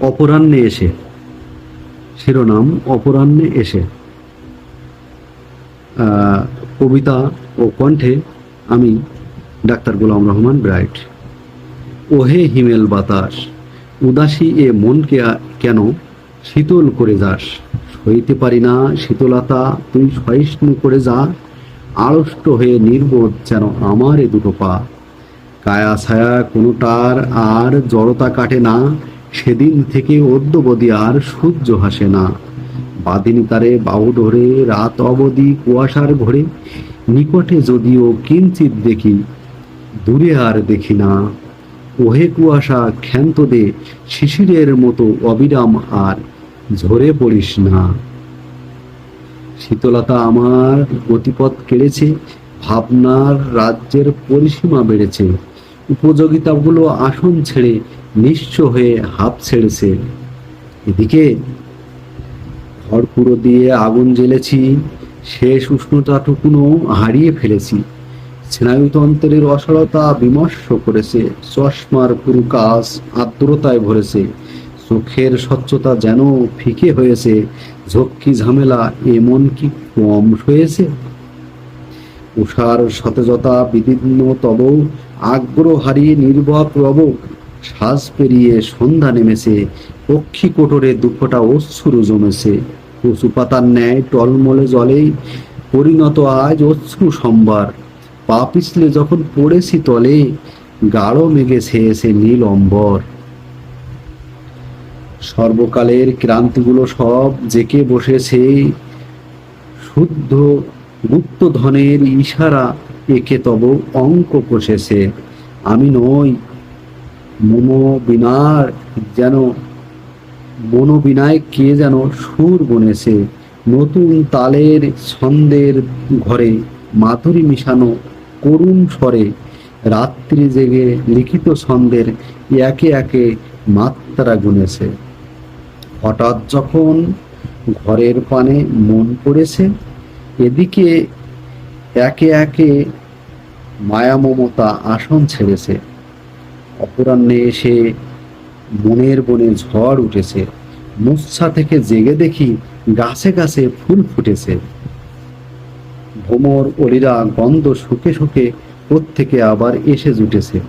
অপরাহ্নে এসে। শিরোনাম, অপরাহ্নে এসে। কবিতা ও কণ্ঠে আমি ডাক্তার গোলাম রহমান ব্রাইট। ওহে হিমেল বাতাস, উদাসী এ মনকে কেন শীতল করে যাস? সইতে পারি না শীতলতা, তুই সহিষ্ণু করে যা। আড়ষ্ট হয়ে নির্বোধ যেন আমার এ দুটো পা। কায়া ছায়া কোনোটার আর জড়তা কাটে না। সেদিন থেকে অদ্যবধি আর সূর্য হাসে না। বাদিনী তারে বাহু ধরে রাত অবধি কুয়াশার ঘরে, নিকটে যদিও কিঞ্চিত দেখি, দূরে আর দেখি না। ওহে কুয়াশা, ক্ষান্ত দে, শিশিরের মতো অবিরাম আর ঝরে পড়িস না। শীতলতা আমার গতিপথ কেড়েছে, ভাবনার রাজ্যের পরিসীমা বেড়েছে। উপযোগিতাগুলো আসন ছেড়ে নিঃস্ব হয়ে হাঁপ ছেড়েছে। এদিকে ঘরপুরো দিয়ে আগুন জ্বেলেছি শেষ উষ্ণতাটুকুনো হারিয়ে ফেলেছি। স্নায়ুতন্ত্রের অসরতা বিমর্ষ করেছে, চশমার পুরু কাজ আর্দ্রতায় ভরেছে। চোখের স্বচ্ছতা যেন ফিকে হয়েছে, ঝক্কি ঝামেলা এমন কি কম হয়েছে? উষার সতেজতা বিদীর্ণ তব আগ্রহ হারিয়ে নির্ভর প্রব শ্বাস সন্ধ্যা নেমেছে, পক্ষী কোটরে দুঃখটা অশ্রু জমেছে। কচু পাতার ন্যায় টলমলে জলেই পরিণত আজ অশ্রু সম্বার পা পিছলে যখন পড়েছি তলে, গাঢ় মেঘে ছেয়েছে নীল অম্বর। সর্বকালের ক্রান্তিগুলো সব জেকে বসেছে। শুদ্ধ গুপ্তধনের ইশারা একে তব অঙ্ক কষেছে। আমি নই মনোবিনার যেন, মনোবিনায় কে যেন সুর বনেছে। নতুন তালের ছন্দের ঘরে মাধুরী মিশানো করুণ স্বরে রাত্রি জেগে লিখিত ছন্দের একে একে মাত্রা গুনেছে। হঠাৎ যখন ঘরের পানে মন পড়েছে, এদিকে একে একে মায়া মমতা আসন ছেড়েছে। অপরাহ্নে এসে মনের বনে ঝড় উঠেছে। মূর্ছা থেকে জেগে দেখি গাছে গাছে ফুল ফুটেছে। ভোমর, অলিরা গন্ধ শুকে শুকে থেকে আবার এসে জুটেছে।